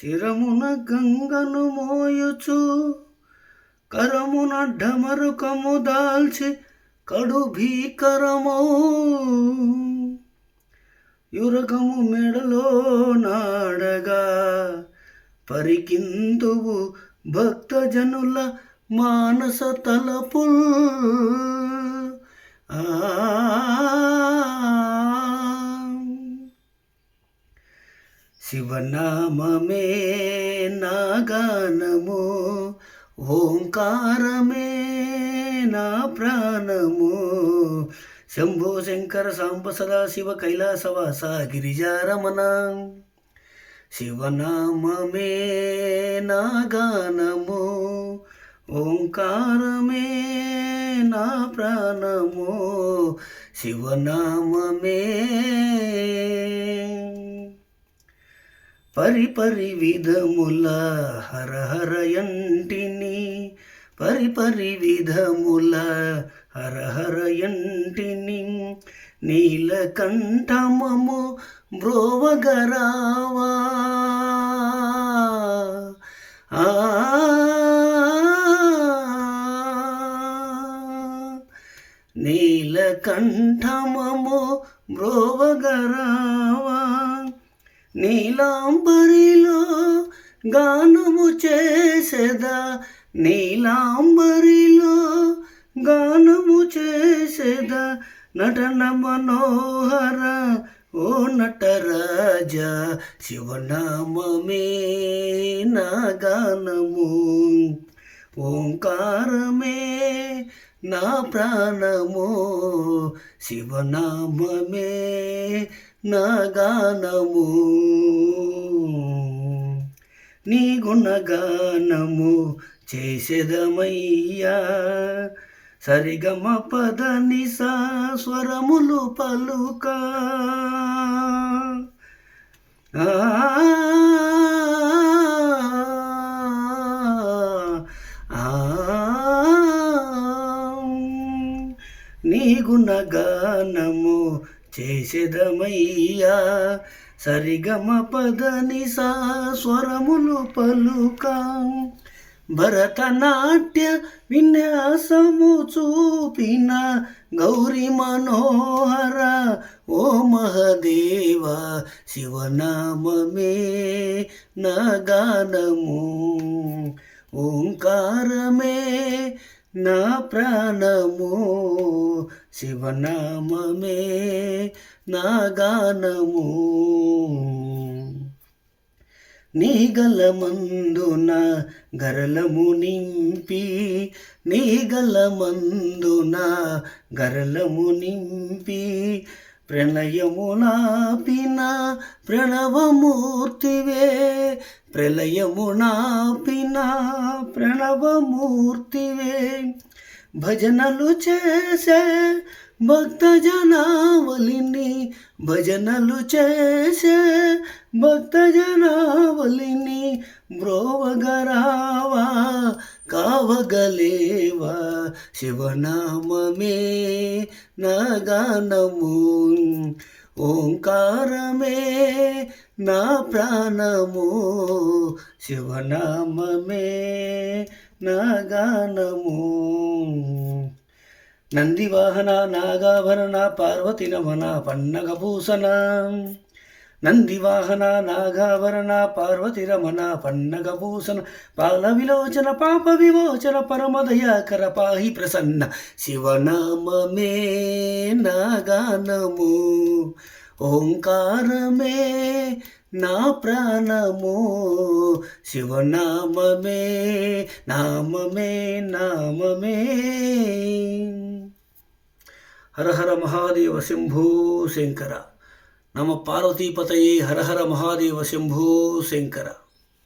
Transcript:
శిరమున గంగను మోయుచు కరమున డమరుకము దాల్చి కడు భీకరమో. యురగము మెడలో నాడగా పరికిందువు భక్తజనుల మానస తలపుల్. ఆ శివనామమే నాగానము ఓంకారమే నా ప్రాణము. శంభో శంకర సాంబ సదా శివ కైలాసవాస గిరిజారమణ. శివనామమే నాగానము ఓంకారమే నా ప్రాణము. శివనామమే పరిపరి విధముల హరహరయంటిని పరిపరి విధముల హరహరయంటిని నీలకంఠమము బ్రోవగరావా. ఆ నీలకంఠమము బ్రోవగరా నీలాంబరిలో గానము చేసేదా? నీలాంబరిలో గానము చేసేదా? నటన మనోహర ఓ నటరాజా శివనామమే నా గానము. ఓంకారమే నా ప్రాణము శివనామమే నా గానము. నీ గుణగానము చేసేదమయ్యా. సరిగమ పద నిసా స్వరములు పలుక. ఆ నీ గుణగానము చేసేదమయ్యా. సరిగమ పదని నిసా స్వరములు పలుక. భరతనాట్య విన్యాసము చూపిన గౌరీ మనోహర ఓ మహదేవ శివనామమే నా గానము ఓంకారమే నా ప్రాణము. శివనామమే నా గానము. నీ గలమందున గరలము నింపి నీ గలమందున గరలము నింపి ప్రణయము నాపిన ప్రణవమూర్తివే. ప్రళయము నాపిన ప్రణవమూర్తివే. భజనలు చేసే భక్త జనావలిని భజనలు చేసే భక్త జనావలిని బ్రోవగరావా కావగలేవా? శివనామమే నా గానము ఓంకారమే నా ప్రాణము శివనామమే నాగానము. నందివాహన నాగాభరణ పార్వతి నమన పన్నగభూషణ. నందివాహన నాగాభరణ పార్వతి రమణ పన్నగభూషణ. పాల విలోచన పాప విమోచన పరమదయాకర పాహి ప్రసన్న. శివనామే నాగానము. ఓంకారమే నా ప్రాణము శివనామమే నామమే నామమే. హరహర మహాదేవ శంభో శంకర. నమ పార్వతీపతయే హరహర మహాదేవ శంభో శంకర.